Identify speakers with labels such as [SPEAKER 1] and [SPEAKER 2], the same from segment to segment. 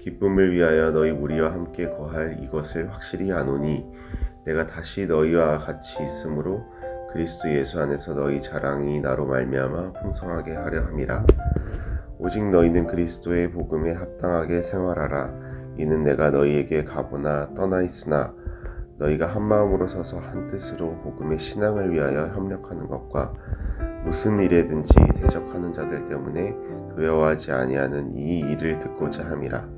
[SPEAKER 1] 기쁨을 위하여 너희 우리와 함께 거할 이것을 확실히 아노니 내가 다시 너희와 같이 있으므로 그리스도 예수 안에서 너희 자랑이 나로 말미암아 풍성하게 하려 함이라. 오직 너희는 그리스도의 복음에 합당하게 생활하라. 이는 내가 너희에게 가보나 떠나 있으나 너희가 한 마음으로 서서 한 뜻으로 복음의 신앙을 위하여 협력하는 것과 무슨 일에든지 대적하는 자들 때문에 두려워하지 아니하는 이 일을 듣고자 함이라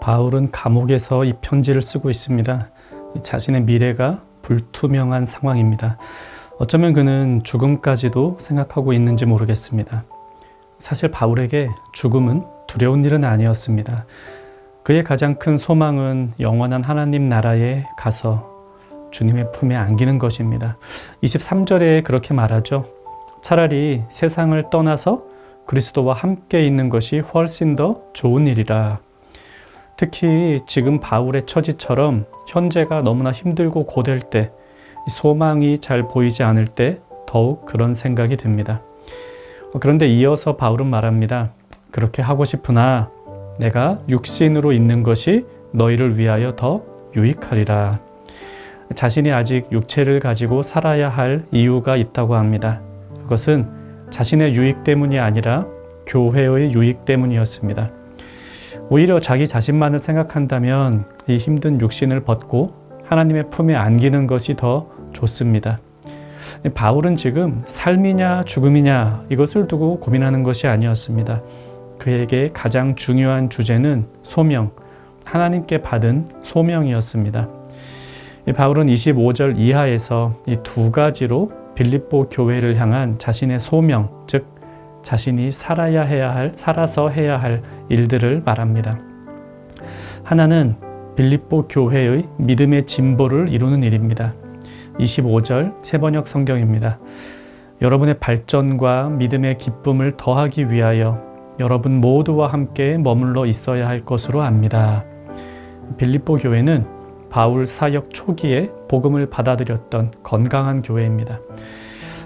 [SPEAKER 2] 바울은 감옥에서 이 편지를 쓰고 있습니다. 자신의 미래가 불투명한 상황입니다. 어쩌면 그는 죽음까지도 생각하고 있는지 모르겠습니다. 사실 바울에게 죽음은 두려운 일은 아니었습니다. 그의 가장 큰 소망은 영원한 하나님 나라에 가서 주님의 품에 안기는 것입니다. 23절에 그렇게 말하죠. 차라리 세상을 떠나서 그리스도와 함께 있는 것이 훨씬 더 좋은 일이라. 특히 지금 바울의 처지처럼 현재가 너무나 힘들고 고될 때, 소망이 잘 보이지 않을 때 더욱 그런 생각이 듭니다. 그런데 이어서 바울은 말합니다. 그렇게 하고 싶으나 내가 육신으로 있는 것이 너희를 위하여 더 유익하리라. 자신이 아직 육체를 가지고 살아야 할 이유가 있다고 합니다. 그것은 자신의 유익 때문이 아니라 교회의 유익 때문이었습니다. 오히려 자기 자신만을 생각한다면 이 힘든 육신을 벗고 하나님의 품에 안기는 것이 더 좋습니다. 바울은 지금 삶이냐 죽음이냐 이것을 두고 고민하는 것이 아니었습니다. 그에게 가장 중요한 주제는 소명, 하나님께 받은 소명이었습니다. 바울은 25절 이하에서 이 두 가지로 빌립보 교회를 향한 자신의 소명, 즉 자신이 살아야 해야 할, 살아서 해야 할 일들을 말합니다. 하나는 빌립보 교회의 믿음의 진보를 이루는 일입니다. 25절 세번역 성경입니다. 여러분의 발전과 믿음의 기쁨을 더하기 위하여 여러분 모두와 함께 머물러 있어야 할 것으로 압니다. 빌립보 교회는 바울 사역 초기에 복음을 받아들였던 건강한 교회입니다.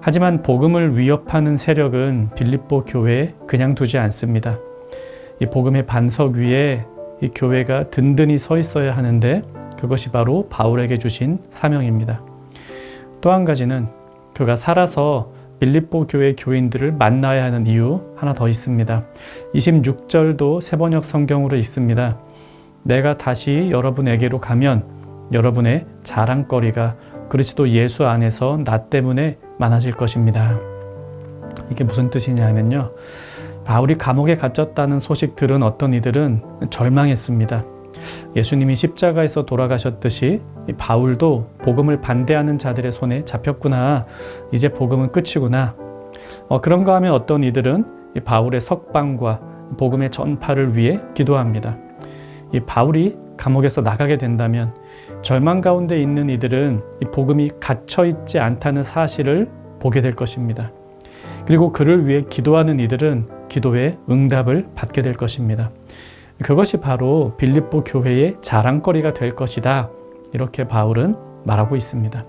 [SPEAKER 2] 하지만 복음을 위협하는 세력은 빌립보 교회에 그냥 두지 않습니다. 이 복음의 반석 위에 이 교회가 든든히 서 있어야 하는데 그것이 바로 바울에게 주신 사명입니다. 또 한 가지는 그가 살아서 빌립보 교회 교인들을 만나야 하는 이유 하나 더 있습니다. 26절도 세번역 성경으로 있습니다. 내가 다시 여러분에게로 가면 여러분의 자랑거리가 그리스도 예수 안에서 나 때문에 많아질 것입니다. 이게 무슨 뜻이냐면요. 바울이 감옥에 갇혔다는 소식 들은 어떤 이들은 절망했습니다. 예수님이 십자가에서 돌아가셨듯이 바울도 복음을 반대하는 자들의 손에 잡혔구나. 이제 복음은 끝이구나. 어, 그런가 하면 어떤 이들은 바울의 석방과 복음의 전파를 위해 기도합니다. 이 바울이 감옥에서 나가게 된다면 절망 가운데 있는 이들은 이 복음이 갇혀 있지 않다는 사실을 보게 될 것입니다. 그리고 그를 위해 기도하는 이들은 기도의 응답을 받게 될 것입니다. 그것이 바로 빌립보 교회의 자랑거리가 될 것이다. 이렇게 바울은 말하고 있습니다.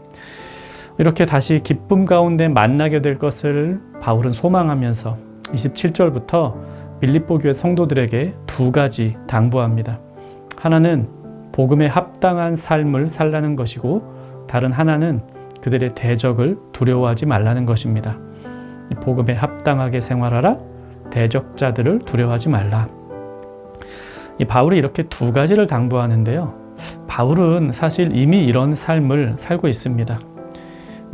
[SPEAKER 2] 이렇게 다시 기쁨 가운데 만나게 될 것을 바울은 소망하면서 27절부터 빌립보 교회 성도들에게 두 가지 당부합니다. 하나는 복음에 합당한 삶을 살라는 것이고 다른 하나는 그들의 대적을 두려워하지 말라는 것입니다. 복음에 합당하게 생활하라. 대적자들을 두려워하지 말라. 이 바울이 이렇게 두 가지를 당부하는데요. 바울은 사실 이미 이런 삶을 살고 있습니다.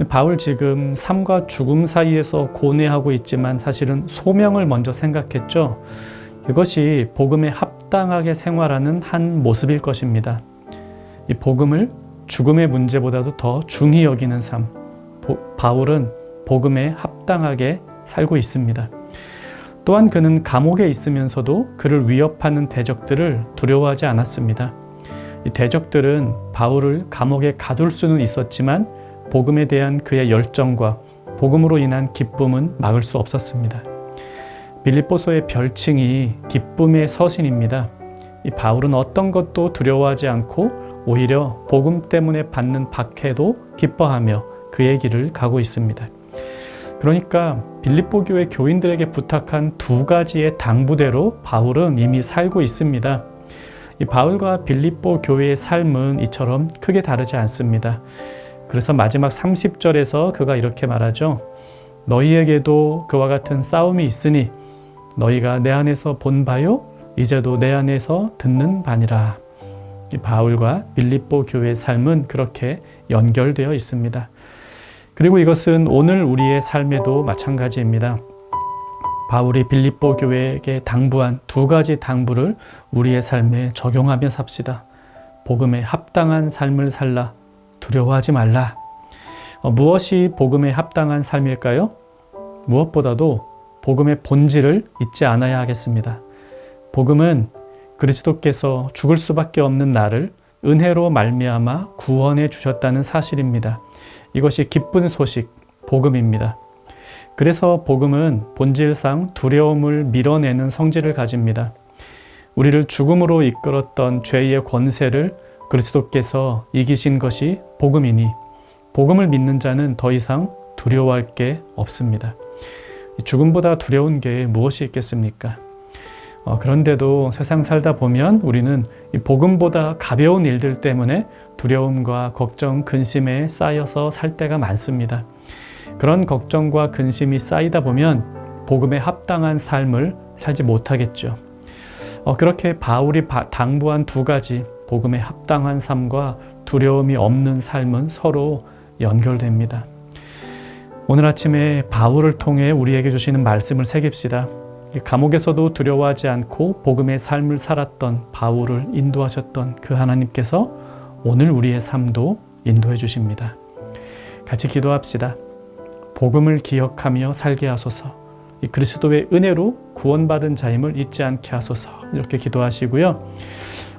[SPEAKER 2] 바울 지금 삶과 죽음 사이에서 고뇌하고 있지만 사실은 소명을 먼저 생각했죠. 이것이 복음에 합당하게 생활하는 한 모습일 것입니다. 이 복음을 죽음의 문제보다도 더 중히 여기는 삶. 보- 바울은 복음에 합당하게 살고 있습니다. 또한 그는 감옥에 있으면서도 그를 위협하는 대적들을 두려워하지 않았습니다. 이 대적들은 바울을 감옥에 가둘 수는 있었지만 복음에 대한 그의 열정과 복음으로 인한 기쁨은 막을 수 없었습니다. 빌립보서의 별칭이 기쁨의 서신입니다. 이 바울은 어떤 것도 두려워하지 않고 오히려 복음 때문에 받는 박해도 기뻐하며 그의 길을 가고 있습니다. 그러니까 빌립보 교회 교인들에게 부탁한 두 가지의 당부대로 바울은 이미 살고 있습니다. 이 바울과 빌립보 교회의 삶은 이처럼 크게 다르지 않습니다. 그래서 마지막 30절에서 그가 이렇게 말하죠. 너희에게도 그와 같은 싸움이 있으니 너희가 내 안에서 본 바요 이제도 내 안에서 듣는 바니라. 이 바울과 빌립보 교회의 삶은 그렇게 연결되어 있습니다. 그리고 이것은 오늘 우리의 삶에도 마찬가지입니다. 바울이 빌립보 교회에게 당부한 두 가지 당부를 우리의 삶에 적용하며 삽시다. 복음에 합당한 삶을 살라. 두려워하지 말라. 어, 무엇이 복음에 합당한 삶일까요? 무엇보다도 복음의 본질을 잊지 않아야 하겠습니다. 복음은 그리스도께서 죽을 수밖에 없는 나를 은혜로 말미암아 구원해 주셨다는 사실입니다. 이것이 기쁜 소식, 복음입니다. 그래서 복음은 본질상 두려움을 밀어내는 성질을 가집니다. 우리를 죽음으로 이끌었던 죄의 권세를 그리스도께서 이기신 것이 복음이니 복음을 믿는 자는 더 이상 두려워할 게 없습니다. 죽음보다 두려운 게 무엇이 있겠습니까? 어, 그런데도 세상 살다 보면 우리는 이 복음보다 가벼운 일들 때문에 두려움과 걱정, 근심에 쌓여서 살 때가 많습니다. 그런 걱정과 근심이 쌓이다 보면 복음에 합당한 삶을 살지 못하겠죠. 어, 그렇게 바울이 바, 당부한 두 가지 복음에 합당한 삶과 두려움이 없는 삶은 서로 연결됩니다. 오늘 아침에 바울을 통해 우리에게 주시는 말씀을 새깁시다. 감옥에서도 두려워하지 않고 복음의 삶을 살았던 바울을 인도하셨던 그 하나님께서 오늘 우리의 삶도 인도해 주십니다. 같이 기도합시다. 복음을 기억하며 살게 하소서. 이 그리스도의 은혜로 구원받은 자임을 잊지 않게 하소서. 이렇게 기도하시고요.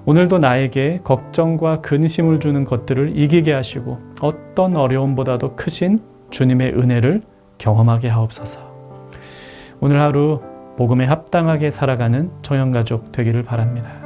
[SPEAKER 2] 오늘도 나에게 걱정과 근심을 주는 것들을 이기게 하시고 어떤 어려움보다도 크신 주님의 은혜를 경험하게 하옵소서. 오늘 하루 복음에 합당하게 살아가는 정형가족 되기를 바랍니다.